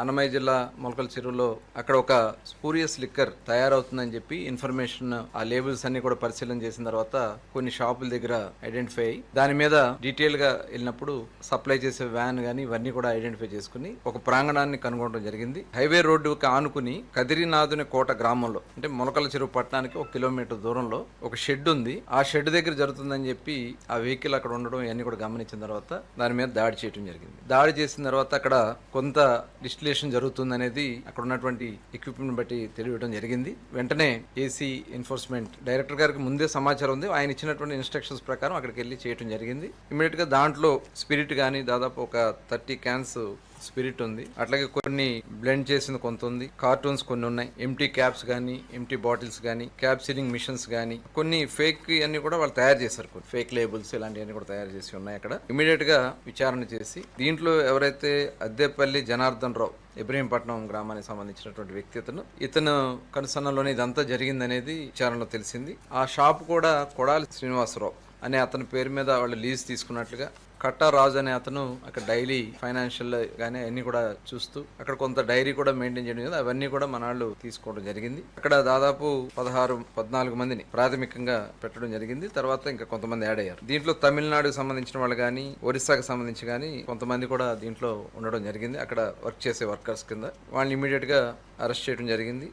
అన్నమయ్య జిల్లా మొలకల చెరువులో అక్కడ ఒక స్పూరియస్ లిక్కర్ తయారవుతుందని చెప్పి ఇన్ఫర్మేషన్ ఆ లేబుల్స్ అన్ని కూడా పరిశీలన చేసిన తర్వాత కొన్ని షాపుల దగ్గర ఐడెంటిఫై అయ్యి దాని మీద డీటెయిల్గా వెళ్ళినప్పుడు సప్లై చేసే వ్యాన్ గానీ ఇవన్నీ కూడా ఐడెంటిఫై చేసుకుని ఒక ప్రాంగణాన్ని కనుగొనడం జరిగింది. హైవే రోడ్డుకి ఆనుకుని కదిరినాథుని కోట గ్రామంలో అంటే మొలకల చెరువు పట్టణానికి ఒక కిలోమీటర్ దూరంలో ఒక షెడ్ ఉంది. ఆ షెడ్ దగ్గర జరుగుతుందని చెప్పి ఆ వెహికల్ అక్కడ ఉండడం ఇవన్నీ కూడా గమనించిన తర్వాత దాని మీద దాడి చేయడం జరిగింది. దాడి చేసిన తర్వాత అక్కడ కొంత డిస్టిలేషన్ ఇన్స్టలేషన్ జరుగుతుందనేది అక్కడ ఉన్నటువంటి ఎక్విప్మెంట్ బట్టి తెలియడం జరిగింది. వెంటనే ఏసీ ఎన్ఫోర్స్మెంట్ డైరెక్టర్ గారికి ముందే సమాచారం ఉంది. ఆయన ఇచ్చినటువంటి ఇన్స్ట్రక్షన్స్ ప్రకారం అక్కడికి వెళ్ళి చేయడం జరిగింది. ఇమీడియట్గా దాంట్లో స్పిరిట్ కానీ దాదాపు ఒక థర్టీ క్యాన్స్ స్పిరిట్ ఉంది. అట్లాగే కొన్ని బ్లెండ్ చేసిన కొంత ఉంది. కార్టూన్స్ కొన్ని ఉన్నాయి. ఎంటీ క్యాప్స్ కానీ ఎంటీ బాటిల్స్ కానీ క్యాప్ సీలింగ్ మిషన్స్ కానీ కొన్ని ఫేక్ అన్ని కూడా వాళ్ళు తయారు చేశారు. కొన్ని ఫేక్ లేబుల్స్ ఇలాంటివన్నీ కూడా తయారు చేసి ఉన్నాయి అక్కడ. ఇమీడియట్గా విచారణ చేసి దీంట్లో ఎవరైతే అద్దెపల్లి జనార్దన్ రావు ఇబ్రహీంపట్నం గ్రామానికి సంబంధించినటువంటి వ్యక్తి ఇతను ఇతను కనుసన్నలోనే ఇదంతా జరిగిందనేది విచారణలో తెలిసింది. ఆ షాప్ కూడా కొడాలి శ్రీనివాసరావు. అనే అతని పేరు మీద వాళ్ళు లీజ్ తీసుకున్నట్లుగా కట్టా రాజు అనే అతను అక్కడ డైలీ ఫైనాన్షియల్ కానీ అన్ని కూడా చూస్తూ అక్కడ కొంత డైరీ కూడా మెయింటైన్ చేయడం కదా అవన్నీ కూడా మన వాళ్ళు తీసుకోవడం జరిగింది. అక్కడ దాదాపు పదహారు పద్నాలుగు మందిని ప్రాథమికంగా పెట్టడం జరిగింది. తర్వాత ఇంకా కొంతమంది యాడ్ అయ్యారు. దీంట్లో తమిళనాడుకు సంబంధించిన వాళ్ళు కానీ ఒరిస్సాకు సంబంధించి కానీ కొంతమంది కూడా దీంట్లో ఉండడం జరిగింది. అక్కడ వర్క్ చేసే వర్కర్స్ కింద వాళ్ళని ఇమీడియట్గా అరెస్ట్ చేయడం జరిగింది.